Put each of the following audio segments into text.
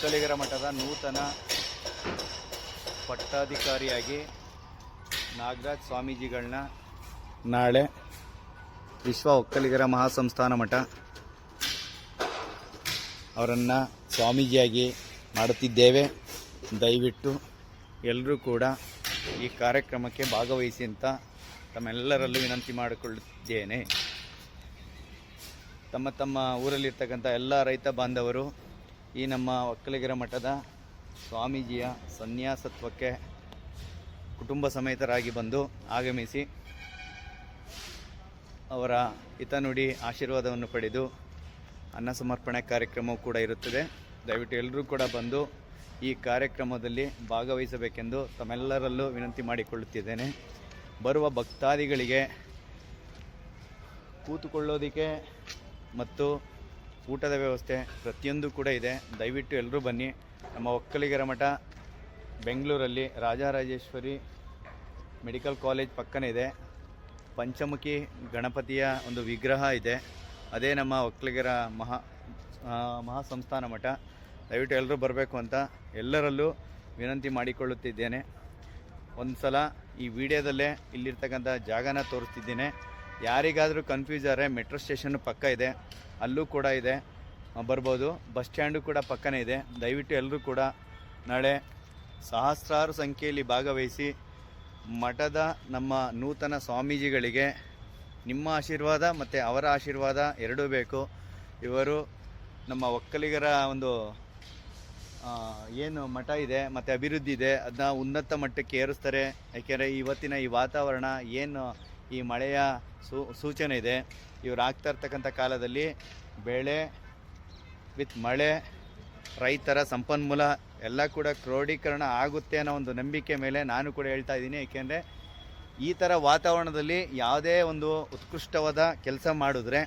ಒಕ್ಕಲಿಗರ ಮಠದ ನೂತನ ಪಟ್ಟಾಧಿಕಾರಿಯಾಗಿ ನಾಗರಾಜ್ ಸ್ವಾಮೀಜಿಗಳನ್ನ ನಾಳೆ ವಿಶ್ವ ಒಕ್ಕಲಿಗರ ಮಹಾಸಂಸ್ಥಾನ ಮಠ ಅವರನ್ನು ಸ್ವಾಮೀಜಿಯಾಗಿ ಮಾಡುತ್ತಿದ್ದೇವೆ. ದಯವಿಟ್ಟು ಎಲ್ಲರೂ ಕೂಡ ಈ ಕಾರ್ಯಕ್ರಮಕ್ಕೆ ಭಾಗವಹಿಸಿ ಅಂತ ತಮ್ಮೆಲ್ಲರಲ್ಲೂ ವಿನಂತಿ ಮಾಡಿಕೊಳ್ಳುತ್ತೇನೆ. ತಮ್ಮ ತಮ್ಮ ಊರಲ್ಲಿರ್ತಕ್ಕಂಥ ಎಲ್ಲ ರೈತ ಬಾಂಧವರು ಈ ನಮ್ಮ ಒಕ್ಕಲಿಗರ ಮಠದ ಸ್ವಾಮೀಜಿಯ ಸನ್ಯಾಸತ್ವಕ್ಕೆ ಕುಟುಂಬ ಸಮೇತರಾಗಿ ಬಂದು ಆಗಮಿಸಿ ಅವರ ಹಿತನುಡಿ ಆಶೀರ್ವಾದವನ್ನು ಪಡೆದು ಅನ್ನ ಸಮರ್ಪಣೆ ಕಾರ್ಯಕ್ರಮವು ಕೂಡ ಇರುತ್ತದೆ. ದಯವಿಟ್ಟು ಎಲ್ಲರೂ ಕೂಡ ಬಂದು ಈ ಕಾರ್ಯಕ್ರಮದಲ್ಲಿ ಭಾಗವಹಿಸಬೇಕೆಂದು ತಮ್ಮೆಲ್ಲರಲ್ಲೂ ವಿನಂತಿ ಮಾಡಿಕೊಳ್ಳುತ್ತಿದ್ದೇನೆ. ಬರುವ ಭಕ್ತಾದಿಗಳಿಗೆ ಕೂತುಕೊಳ್ಳೋದಕ್ಕೆ ಮತ್ತು ಊಟದ ವ್ಯವಸ್ಥೆ ಪ್ರತಿಯೊಂದು ಕೂಡ ಇದೆ. ದಯವಿಟ್ಟು ಎಲ್ಲರೂ ಬನ್ನಿ. ನಮ್ಮ ಒಕ್ಕಲಿಗರ ಮಠ ಬೆಂಗಳೂರಲ್ಲಿ ರಾಜರಾಜೇಶ್ವರಿ ಮೆಡಿಕಲ್ ಕಾಲೇಜ್ ಪಕ್ಕನೇ ಇದೆ. ಪಂಚಮುಖಿ ಗಣಪತಿಯ ಒಂದು ವಿಗ್ರಹ ಇದೆ. ಅದೇ ನಮ್ಮ ಒಕ್ಕಲಿಗರ ಮಹಾ ಮಹಾಸಂಸ್ಥಾನ ಮಠ. ದಯವಿಟ್ಟು ಎಲ್ಲರೂ ಬರಬೇಕು ಅಂತ ಎಲ್ಲರಲ್ಲೂ ವಿನಂತಿ ಮಾಡಿಕೊಳ್ಳುತ್ತಿದ್ದೇನೆ. ಒಂದು ಸಲ ಈ ವಿಡಿಯೋದಲ್ಲೇ ಇಲ್ಲಿರ್ತಕ್ಕಂಥ ಜಾಗನ ತೋರಿಸ್ತಿದ್ದೀನಿ. ಯಾರಿಗಾದರೂ ಕನ್ಫ್ಯೂಸ್ ಆದರೆ ಮೆಟ್ರೋ ಸ್ಟೇಷನ್ ಪಕ್ಕ ಇದೆ, ಅಲ್ಲೂ ಕೂಡ ಇದೆ ಬರ್ಬೋದು. ಬಸ್ ಸ್ಟ್ಯಾಂಡು ಕೂಡ ಪಕ್ಕನೇ ಇದೆ. ದಯವಿಟ್ಟು ಎಲ್ಲರೂ ಕೂಡ ನಾಳೆ ಸಹಸ್ರಾರು ಸಂಖ್ಯೆಯಲ್ಲಿ ಭಾಗವಹಿಸಿ ಮಠದ ನಮ್ಮ ನೂತನ ಸ್ವಾಮೀಜಿಗಳಿಗೆ ನಿಮ್ಮ ಆಶೀರ್ವಾದ ಮತ್ತು ಅವರ ಆಶೀರ್ವಾದ ಎರಡೂ ಬೇಕು. ಇವರು ನಮ್ಮ ಒಕ್ಕಲಿಗರ ಒಂದು ಏನು ಮಠ ಇದೆ, ಮತ್ತು ಅಭಿವೃದ್ಧಿ ಇದೆ. ಅದನ್ನ ಉನ್ನತ ಮಟ್ಟಕ್ಕೆ ಏರಿಸ್ತಾರೆ. ಯಾಕೆಂದರೆ ಇವತ್ತಿನ ಈ ವಾತಾವರಣ ಏನು ಈ ಮಳೆಯ ಸೂಚನೆ ಇದೆ. ಇವ್ರು ಆಗ್ತಾ ಇರ್ತಕ್ಕಂಥ ಕಾಲದಲ್ಲಿ ಬೆಳೆ ವಿತ್ ಮಳೆ, ರೈತರ ಸಂಪನ್ಮೂಲ ಎಲ್ಲ ಕೂಡ ಕ್ರೋಢೀಕರಣ ಆಗುತ್ತೆ ಅನ್ನೋ ಒಂದು ನಂಬಿಕೆ ಮೇಲೆ ನಾನು ಕೂಡ ಹೇಳ್ತಾ ಇದ್ದೀನಿ. ಏಕೆಂದರೆ ಈ ಥರ ವಾತಾವರಣದಲ್ಲಿ ಯಾವುದೇ ಒಂದು ಉತ್ಕೃಷ್ಟವಾದ ಕೆಲಸ ಮಾಡಿದ್ರೆ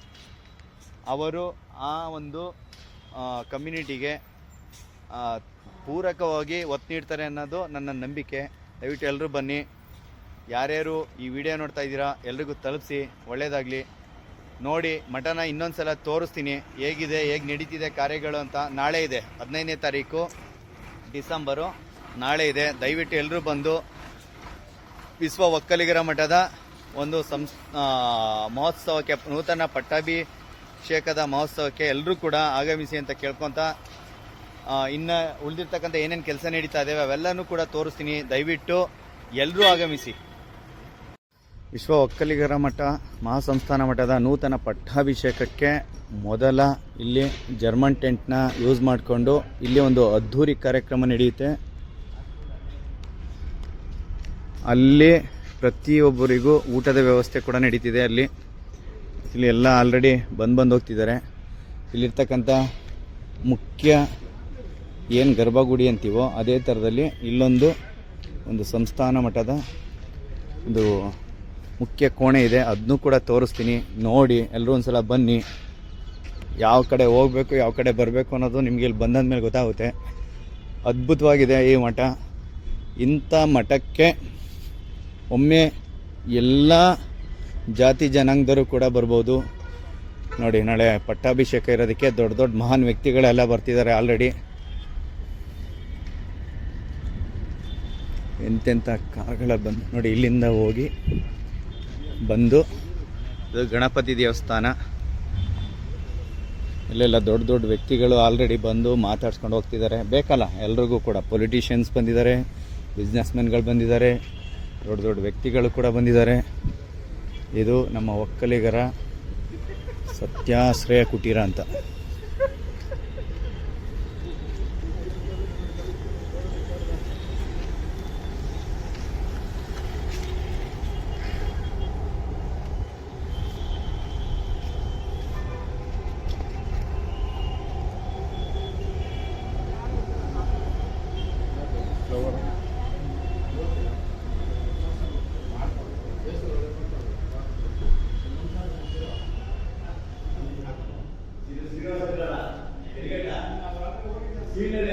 ಅವರು ಆ ಒಂದು ಕಮ್ಯುನಿಟಿಗೆ ಪೂರಕವಾಗಿ ಒತ್ತು ನೀಡ್ತಾರೆ ಅನ್ನೋದು ನನ್ನ ನಂಬಿಕೆ. ದಯವಿಟ್ಟು ಎಲ್ಲರೂ ಬನ್ನಿ. ಯಾರ್ಯಾರು ಈ ವಿಡಿಯೋ ನೋಡ್ತಾ ಇದ್ದೀರಾ ಎಲ್ರಿಗೂ ತಲುಪಿಸಿ ಒಳ್ಳೆಯದಾಗಲಿ ನೋಡಿ ಮಠನ ಇನ್ನೊಂದು ಸಲ ತೋರಿಸ್ತೀನಿ. ಹೇಗಿದೆ, ಹೇಗೆ ನಡೀತಿದೆ ಕಾರ್ಯಗಳು ಅಂತ ನಾಳೆ ಇದೆ. ಹದಿನೈದನೇ ತಾರೀಕು, ಡಿಸೆಂಬರು, ನಾಳೆ ಇದೆ. ದಯವಿಟ್ಟು ಎಲ್ಲರೂ ಬಂದು ವಿಶ್ವ ಒಕ್ಕಲಿಗರ ಮಠದ ಒಂದು ಸಂಸ್ ಮಹೋತ್ಸವಕ್ಕೆ, ನೂತನ ಪಟ್ಟಾಭಿಷೇಕದ ಮಹೋತ್ಸವಕ್ಕೆ ಎಲ್ಲರೂ ಕೂಡ ಆಗಮಿಸಿ ಅಂತ ಕೇಳ್ಕೊತ ಇನ್ನು ಉಳಿದಿರ್ತಕ್ಕಂಥ ಏನೇನು ಕೆಲಸ ನಡೀತಾ ಇದ್ದಾವೆ ಅವೆಲ್ಲನೂ ಕೂಡ ತೋರಿಸ್ತೀನಿ. ದಯವಿಟ್ಟು ಎಲ್ಲರೂ ಆಗಮಿಸಿ. ವಿಶ್ವ ಒಕ್ಕಲಿಗರ ಮಠ, ಮಹಾಸಂಸ್ಥಾನ ಮಠದ ನೂತನ ಪಟ್ಟಾಭಿಷೇಕಕ್ಕೆ ಮೊದಲ ಇಲ್ಲಿ ಜರ್ಮನ್ ಟೆಂಟ್ನ ಯೂಸ್ ಮಾಡಿಕೊಂಡು ಇಲ್ಲಿ ಒಂದು ಅದ್ಧೂರಿ ಕಾರ್ಯಕ್ರಮ ನಡೆಯುತ್ತೆ. ಅಲ್ಲಿ ಪ್ರತಿಯೊಬ್ಬರಿಗೂ ಊಟದ ವ್ಯವಸ್ಥೆ ಕೂಡ ನಡೀತಿದೆ ಅಲ್ಲಿ. ಇಲ್ಲಿ ಎಲ್ಲ ಆಲ್ರೆಡಿ ಬಂದು ಬಂದು ಹೋಗ್ತಿದ್ದಾರೆ. ಇಲ್ಲಿರ್ತಕ್ಕಂಥ ಮುಖ್ಯ ಏನು ಗರ್ಭಗುಡಿ ಅಂತೀವೋ ಅದೇ ಥರದಲ್ಲಿ ಇಲ್ಲೊಂದು, ಒಂದು ಸಂಸ್ಥಾನ ಮಠದ ಒಂದು ಮುಖ್ಯ ಕೋಣೆ ಇದೆ. ಅದನ್ನೂ ಕೂಡ ತೋರಿಸ್ತೀನಿ. ನೋಡಿ ಎಲ್ಲರೂ ಒಂದು ಸಲ ಬನ್ನಿ. ಯಾವ ಕಡೆ ಹೋಗಬೇಕು, ಯಾವ ಕಡೆ ಬರಬೇಕು ಅನ್ನೋದು ನಿಮಗೆ ಇಲ್ಲಿ ಬಂದಾದ ಮೇಲೆ ಗೊತ್ತಾಗುತ್ತೆ. ಅದ್ಭುತವಾಗಿದೆ ಈ ಮಠ. ಇಂಥ ಮಠಕ್ಕೆ ಒಮ್ಮೆ ಎಲ್ಲ ಜಾತಿ ಜನಾಂಗದವರು ಕೂಡ ಬರ್ಬೋದು. ನೋಡಿ, ನಾಳೆ ಪಟ್ಟಾಭಿಷೇಕ ಇರೋದಕ್ಕೆ ದೊಡ್ಡ ದೊಡ್ಡ ಮಹಾನ್ ವ್ಯಕ್ತಿಗಳೆಲ್ಲ ಬರ್ತಿದ್ದಾರೆ ಆಲ್ರೆಡಿ. ಎಂತೆಂಥ ಕಾರ್ಗಳ ಬಂದು ನೋಡಿ, ಇಲ್ಲಿಂದ ಹೋಗಿ ಬಂದು ಇದು ಗಣಪತಿ ದೇವಸ್ಥಾನ. ಇಲ್ಲೆಲ್ಲ ದೊಡ್ಡ ದೊಡ್ಡ ವ್ಯಕ್ತಿಗಳು ಆಲ್ರೆಡಿ ಬಂದು ಮಾತಾಡ್ಸ್ಕೊಂಡು ಹೋಗ್ತಿದ್ದಾರೆ. ಬೇಕಲ್ಲ, ಎಲ್ರಿಗೂ ಕೂಡ. ಪೊಲಿಟಿಷಿಯನ್ಸ್ ಬಂದಿದ್ದಾರೆ ಬಿಸ್ನೆಸ್ಮೆನ್ಗಳು ಬಂದಿದ್ದಾರೆ, ದೊಡ್ಡ ದೊಡ್ಡ ವ್ಯಕ್ತಿಗಳು ಕೂಡ ಬಂದಿದ್ದಾರೆ. ಇದು ನಮ್ಮ ಒಕ್ಕಲಿಗರ ಸತ್ಯಾಶ್ರಯ ಕುಟೀರ ಅಂತ. Senior